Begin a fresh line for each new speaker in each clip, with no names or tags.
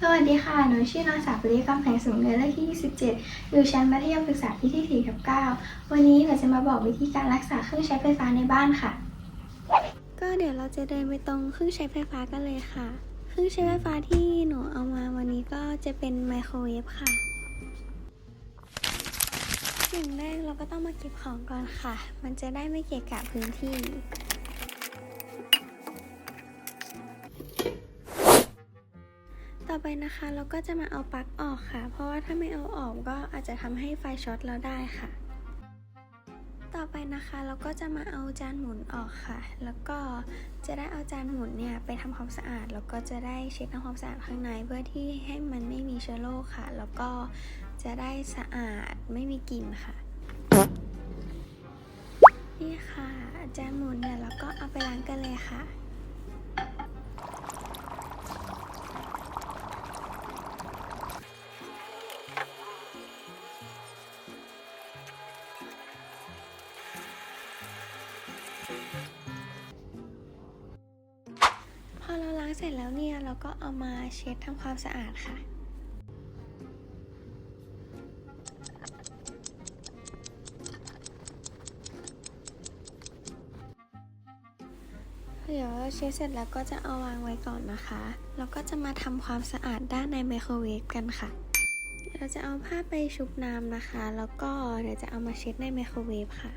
สวัสดีค่ะ หนูชื่อนางสาวปริยกำแพงสูงเนินเลขที่ 27 อยู่ชั้นมัธยมศึกษาปีที่4กับ9วันนี้หนูจะมาบอกวิธีการรักษาเครื่องใช้ไฟฟ้าในบ้านค่ะ ก็เดี๋ยวเราจะเดินไปตรงเครื่องใช้ไฟฟ้ากันเลยค่ะ เครื่องใช้ไฟฟ้าที่หนูเอามาวันนี้ก็จะเป็นไมโครเวฟค่ะอย่งแรกเราก็ต้องมาเก็บของก่อนค่ะ มันจะได้ไม่เกะกะพื้นที่ ต่อไปนะคะเราก็จะมาเอาปลั๊กออกค่ะ เพราะว่าถ้าไม่เอาออกก็อาจจะทำให้ไฟช็อตเราได้ค่ะ ต่อไปนะคะเราก็จะมาเอาจานหมุนออกค่ะ แล้วก็จะได้เอาจานหมุนเนี่ยไปทำความสะอาด แล้วก็จะได้เช็คทำความสะอาดข้างในเพื่อที่ให้มันไม่มีเชื้อโรคค่ะ แล้วก็จะได้สะอาดไม่มีกลิ่นค่ะนี่ค่ะจานหมุนเนี่ยเราก็เอาไปล้างกันเลยค่ะ เราล้างเสร็จแล้วเนี่ยเราก็เอามาเช็ดทำความสะอาดค่ะเดี๋ยวเช็ดเสร็จแล้วก็จะเอาวางไว้ก่อนนะคะ แล้วก็จะมาทำความสะอาดด้านในไมโครเวฟกันค่ะ เราจะเอาผ้าไปชุบน้ำนะคะ แล้วก็เดี๋ยวจะเอามาเช็ดในไมโครเวฟค่ะ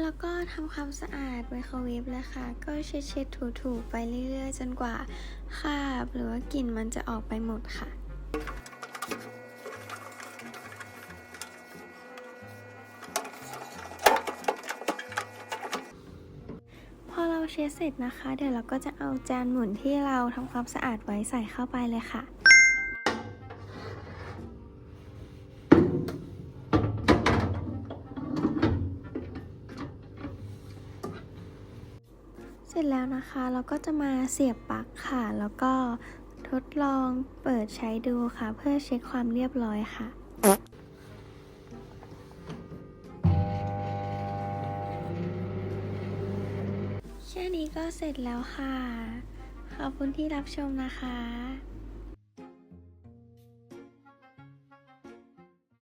แล้วก็ทำความสะอาดไมโครเวฟเลยค่ะ ก็เช็ดเช็ดถูถูๆไปเรื่อยๆ จนกว่าคราบหรือว่ากลิ่นมันจะออกไปหมดค่ะพอเราเช็ดเสร็จนะคะ เดี๋ยวเราก็จะเอาจานหมุนที่เราทำความสะอาดไว้ใส่เข้าไปเลยค่ะ เสร็จแล้วนะคะเราก็จะมาเสียบปลั๊กค่ะ แล้วก็ทดลองเปิดใช้ดูค่ะ เพื่อเช็คความเรียบร้อยค่ะแค่นี้ก็เสร็จแล้วค่ะ ขอบคุณที่รับชมนะคะ